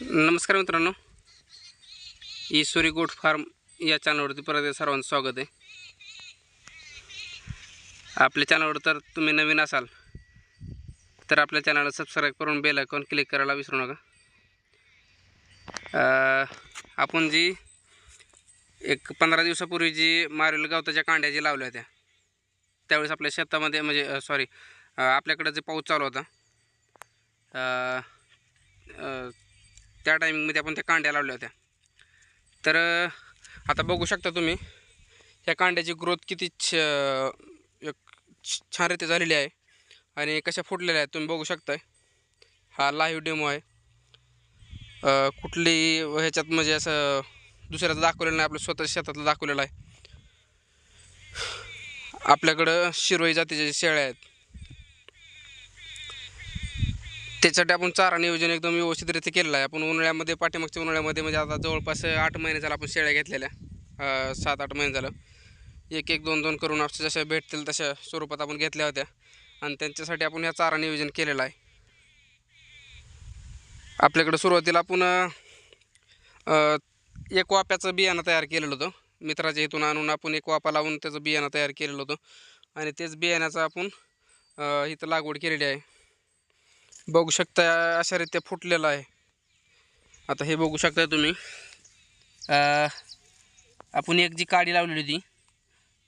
नमस्कार मित्रांनो. ईश्वरी goat farm या चॅनलवरती परत सर्वांचं स्वागत आहे. आपल्या चॅनलवर तर तुम्ही नवीन असाल तर आपल्या चॅनलला सबस्क्राईब करून बेल आयकॉन क्लिक करायला विसरू नका. आपण जी एक पंधरा दिवसापूर्वी जी मारेल गवताच्या कांड्या जी लावल्या होत्या त्यावेळेस आपल्या शेतामध्ये म्हणजे सॉरी आपल्याकडे जे पाऊस चालू होता त्या टायमिंगमध्ये आपण त्या कांड्या लावल्या होत्या. तर आता बघू शकता तुम्ही ह्या कांड्याची ग्रोथ किती छ एक छान रीती झालेली आहे आणि कशा फुटलेल्या आहेत तुम्ही बघू शकताय. हा लाईव्ह डेमो आहे. कुठली ह्याच्यात म्हणजे असं दुसऱ्याचं दाखवलेलं नाही आपलं स्वतः शेतातलं दाखवलेलं आहे. आपल्याकडं शिरोई जातीच्या ज्या शेळ्या आहेत त्याच्यासाठी आपण चारा नियोजन एकदम व्यवस्थितरित्या केलेलं आहे. आपण उन्हाळ्यामध्ये पाठीमागच्या उन्हाळ्यामध्ये म्हणजे आता जवळपास आठ महिने झालं आपण शेळ्या घेतलेल्या. सात आठ महिने झालं. एक एक दोन दोन करून आपल्या जशा भेटतील तशा स्वरूपात आपण घेतल्या होत्या. आणि त्यांच्यासाठी आपण ह्या चारा नियोजन केलेलं आहे. आपल्याकडं सुरुवातीला आपण एक वाप्याचं बियाणं तयार केलेलं होतं. मित्राच्या इथून आणून आपण एक वापा लावून त्याचं बियाणं तयार केलेलं होतं. आणि तेच बियाण्याचं आपण इथं लागवड केलेली आहे. बघू शकता अशा रीत्या फुटलेला आहे. आता हे बघू शकता तुम्ही. आपण एक जी काडी लावलेली होती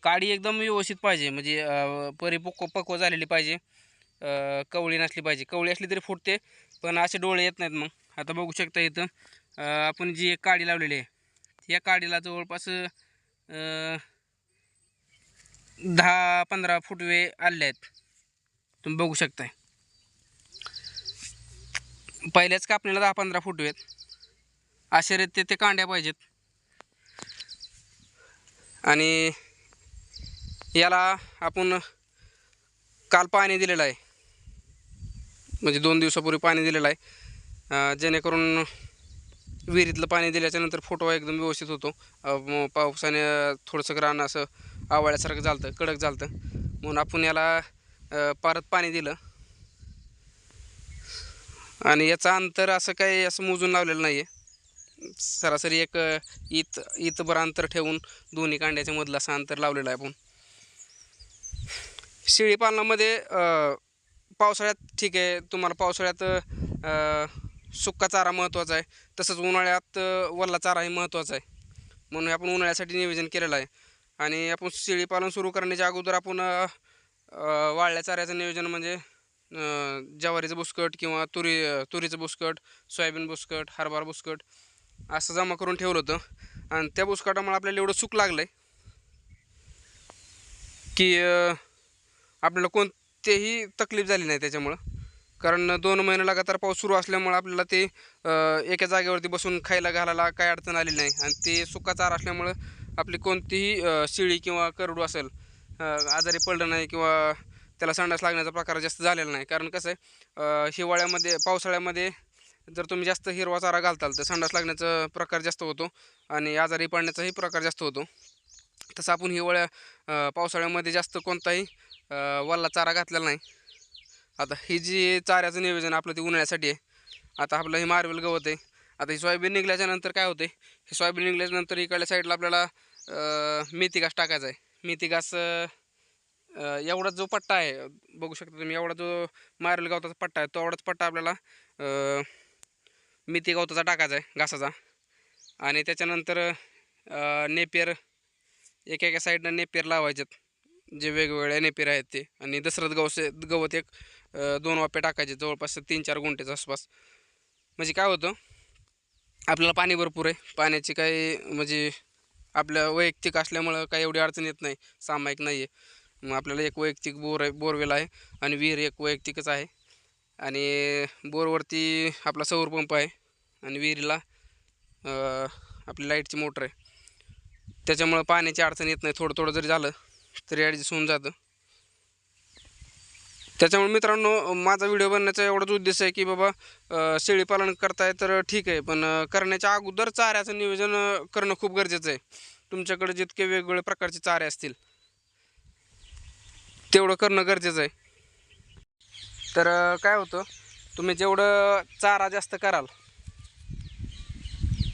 काडी एकदम व्यवस्थित पाहिजे म्हणजे परिपक्व पक्व झालेली पाहिजे कवळी नसली पाहिजे. कवळी असली तरी फुटते पण असे डोळे येत नाहीत मग. आता बघू शकता इथं आपण जी एक काडी लावलेली आहे या काडीला जवळपास दहा पंधरा फुटवे आले आहेत. तुम्ही बघू शकताय. पहिल्याच कापणीला दहा पंधरा फूट आहेत. अशा रीत ते कांड्या पाहिजेत. आणि याला आपण काल पाणी दिलेलं आहे. म्हणजे दोन दिवसापूर्वी पाणी दिलेलं आहे. जेणेकरून विहिरीतलं पाणी दिल्याच्यानंतर फोटो एकदम व्यवस्थित होतो. पावसाने थोडंसं रान असं आवळ्यासारखं झालं कडक झालं म्हणून आपण याला परत पाणी दिलं. आणि याचं अंतर असं काही असं मोजून लावलेलं नाही आहे सरासरी एक इत इतभर अंतर ठेवून दोन्ही कांड्याच्या मधलं असं अंतर लावलेलं आहे आपण. शेळी पालनामध्ये पावसाळ्यात ठीक आहे. तुम्हाला पावसाळ्यात सुक्का चारा महत्त्वाचा आहे. तसंच उन्हाळ्यात वल्ला चाराही महत्त्वाचा आहे. म्हणून आपण उन्हाळ्यासाठी नियोजन केलेलं आहे. आणि आपण शेळी पालन सुरू करण्याच्या अगोदर आपण वाळल्या चाऱ्याचं नियोजन म्हणजे ज्वारीचं बुसकट किंवा तुरी तुरीचं बुसकट सोयाबीन बुसकट हरभरा बुसकट असं जमा करून ठेवलं होतं. आणि त्या बुसकाटामुळे आपल्याला एवढं सुख लागलं आहे की आपल्याला कोणतेही तकलीफ झाली नाही त्याच्यामुळं. कारण दोन महिने लगातार पाऊस सुरू असल्यामुळं आपल्याला ते एका जागेवरती बसून खायला घालायला काय अडचण आली नाही. आणि ते सुका चारा असल्यामुळं आपली कोणतीही शिळी किंवा करडू असेल आजारी पडलं नाही किंवा त्याला संडास लागण्याचा प्रकार जास्त झालेला नाही. कारण कसं आहे हिवाळ्यामध्ये पावसाळ्यामध्ये जर तुम्ही जास्त हिरवा चारा घालताल तर संडास लागण्याचा प्रकार जास्त होतो आणि आजारी पडण्याचाही प्रकार जास्त होतो. तसं आपण हिवाळ्या पावसाळ्यामध्ये जास्त कोणताही वल्ला चारा घातलेला नाही. आता ही जी चाऱ्याचं नियोजन आपलं ते उन्हाळ्यासाठी आहे. आता आपलं हे मार्वेल गवत आहे. आता ही सोयाबीन निघल्याच्यानंतर काय होते हे सोयाबीन निघल्याच्यानंतर इकडल्या साईडला आपल्याला मेथी घास टाकायचा आहे. मेथी घास एवढा जो पट्टा आहे बघू शकता तुम्ही एवढा जो मारेल गवताचा पट्टा आहे तो एवढाच पट्टा आपल्याला मिती मेथी गवताचा टाकायचा आहे घासाचा. आणि त्याच्यानंतर नेपेर नेपियर एका एका साईडनं नेपियर लावायचेत. जे वेगवेगळे नेपियर आहेत ते. आणि दसरत गवसे गवत एक दोन वापे टाकायचे जवळपास तीन चार गुंठेच्या आसपास. म्हणजे काय होतं आपल्याला पाणी भरपूर आहे. पाण्याची काही म्हणजे आपल्या वैयक्तिक असल्यामुळं काही एवढी अडचण येत नाही. सामायिक नाही आहे मग आपल्याला एक वैयक्तिक बोर आहे बोरवेल आहे आणि विहीर एक वैयक्तिकच आहे. आणि बोरवरती आपला सौर पंप आहे आणि विहिरीला आपली लाईटची मोटर आहे. त्याच्यामुळं पाण्याची अडचण येत नाही थोडं थोडं जरी झालं तरी ॲडजस्ट होऊन जातं. त्याच्यामुळे मित्रांनो माझा व्हिडिओ बनण्याचा एवढाच उद्देश आहे की बाबा शेळीपालन करताय तर ठीक आहे पण करण्याच्या अगोदर चाऱ्याचं नियोजन करणं खूप गरजेचं आहे. तुमच्याकडे जितके वेगवेगळ्या प्रकारचे चारे असतील तेवढं करणं गरजेचं आहे. तर काय होतं तुम्ही जेवढं चारा जास्त कराल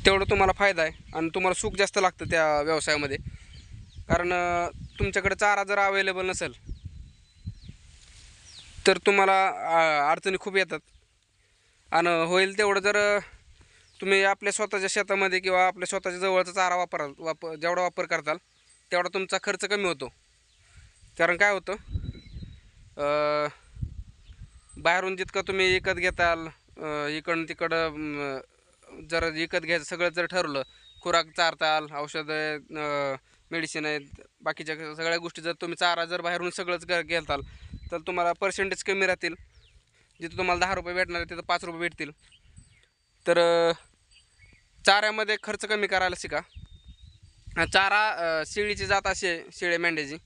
तेवढं तुम्हाला फायदा आहे आणि तुम्हाला सुख जास्त लागतं त्या व्यवसायामध्ये. कारण तुमच्याकडे चारा जर अवेलेबल नसेल तर तुम्हाला अडचणी खूप येतात. आणि होईल तेवढं जर तुम्ही आपल्या स्वतःच्या शेतामध्ये किंवा आपल्या स्वतःच्या जवळचा चारा वापराल वाप जेवढा वापर करताल तेवढा तुमचा खर्च कमी होतो. कारण काय होतं? बाहेरून जितकं तुम्ही विकत घेताल इकडं तिकडं जर विकत घ्यायचं सगळं जर ठरवलं खुराक चारताल औषधं मेडिसिन आहेत बाकीच्या सगळ्या गोष्टी जर तुम्ही चारा जर बाहेरून सगळंच घेताल तर तुम्हाला पर्सेंटेज कमी राहतील. जिथं तुम्हाला दहा रुपये भेटणार तिथं पाच रुपये भेटतील. तर चाऱ्यामध्ये खर्च कमी करायला शिका. चारा शिळीची शेळीची जात अशी आहे शिळे मेंढ्याची.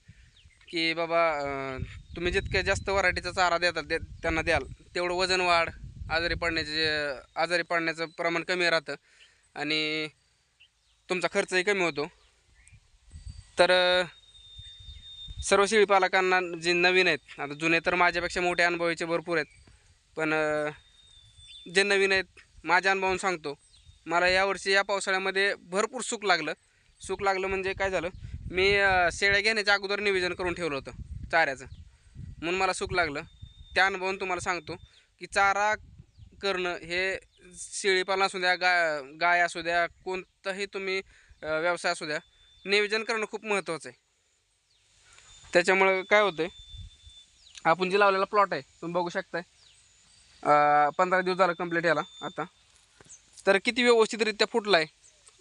की बाबा तुम्ही जितक्या जास्त वरायटीचा चारा देतात दे त्यांना द्याल. तेवढं वजन वाढ आजारी पडण्याचे आजारी पडण्याचं प्रमाण कमी राहतं आणि तुमचा खर्चही कमी होतो. तर सर्व सर्व शेळीपालकांना जे नवीन आहेत आता जुने तर माझ्यापेक्षा मोठे अनुभवीचे भरपूर आहेत पण जे नवीन आहेत माझ्या अनुभवून सांगतो. मला यावर्षी या पावसाळ्यामध्ये भरपूर सुख लागलं. सुख लागलं म्हणजे काय झालं? मी शेळ्या घेण्याच्या अगोदर निवेदन करून ठेवलं होतं चाऱ्याचं. म्हणून मला सुख लागलं. त्या अनुभवून तुम्हाला सांगतो की चारा करणं हे शेळीपालन असू द्या गाय गाय असू द्या कोणताही तुम्ही व्यवसाय असू द्या नियोजन करणं खूप महत्त्वाचं आहे. त्याच्यामुळं काय होतं आहे आपण जे लावलेला प्लॉट आहे तुम्ही बघू शकताय. पंधरा दिवस झालं कंप्लीट याला आता. तर किती व्यवस्थितरित्या फुटला आहे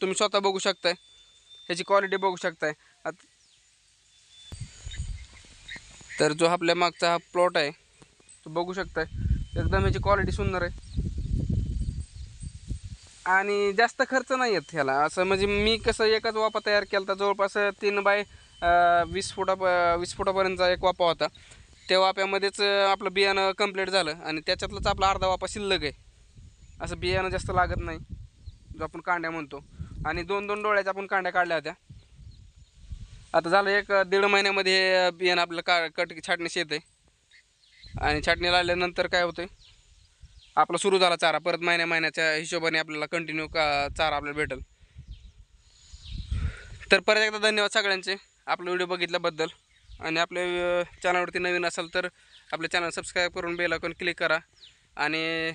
तुम्ही स्वतः बघू शकताय. ह्याची क्वालिटी बघू शकताय. तर जो आपल्या मागचा हा प्लॉट आहे तो बघू शकताय. एकदम याची क्वालिटी सुंदर आहे. आणि जास्त खर्च नाही येत ह्याला. असं म्हणजे मी कसं एकच वापा तयार केला तर जवळपास तीन बाय वीस फुटा वीस फुटापर्यंतचा एक वापा होता. त्या वाप्यामध्येच आपलं बियाणं कंप्लीट झालं आणि त्याच्यातलंच आपला अर्धा वापा शिल्लक आहे. असं बियाणं जास्त लागत नाही जो आपण कांड्या म्हणतो. आणि दोन दोन डोळ्याच्या आपण कांड्या काढल्या होत्या. आता झालं एक दीड महिन्यामध्ये हे बियाणं आपलं का कट छाटणीस येते आणि छाटणी लागल्यानंतर काय होतं आपला सुरू झाला चारा परत महिन्या महिन्याच्या हिशोबाने आपल्याला कंटिन्यू का चारा आपल्याला भेटेल. तर परत एकदा धन्यवाद सगळ्यांचे आपला व्हिडिओ बघितल्याबद्दल. आणि आपल्या चॅनलवरती नवीन असाल तर आपल्या चॅनल सबस्क्राईब करून बेल आयकॉन क्लिक करा. आणि